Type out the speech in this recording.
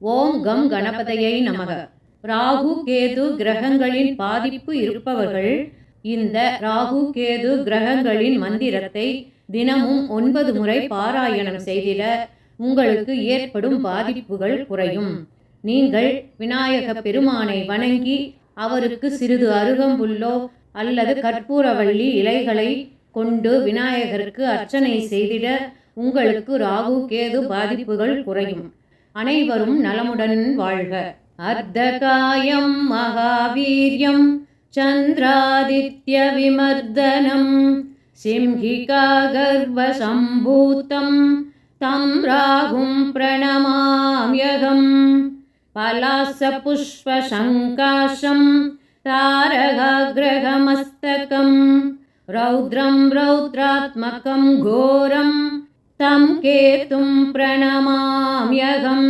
ஓம் come கணபதையை நமக. ராகு கேது கிரகங்களின் பாதிப்பு இருப்பவர்கள் இந்த ராகு கேது கிரகங்களின் மந்திரத்தை தினமும் ஒன்பது முறை பாராயணம் செய்திட உங்களுக்கு ஏற்படும் பாதிப்புகள் குறையும். நீங்கள் விநாயக பெருமானை வணங்கி அவருக்கு சிறிது அருகம்புல்லோ அல்லது கற்பூரவள்ளி இலைகளை கொண்டு விநாயகருக்கு அர்ச்சனை செய்திட உங்களுக்கு ராகு கேது பாதிப்புகள் குறையும். அனைவரும் நலமுடன் வாழ்க அர்த்தகாயம் மகாவீரியம் சந்திராதித்ய விமர்தனம் சிம்ஹிகா கர்வசம்பூத்தம் தம் ராகும் பிரணமாம்யகம் पलासपुष्पशङ्काशं तारकाग्रहमस्तकं रौद्रं रौद्रात्मकं घोरं तं केतुं प्रणमाम्यहम्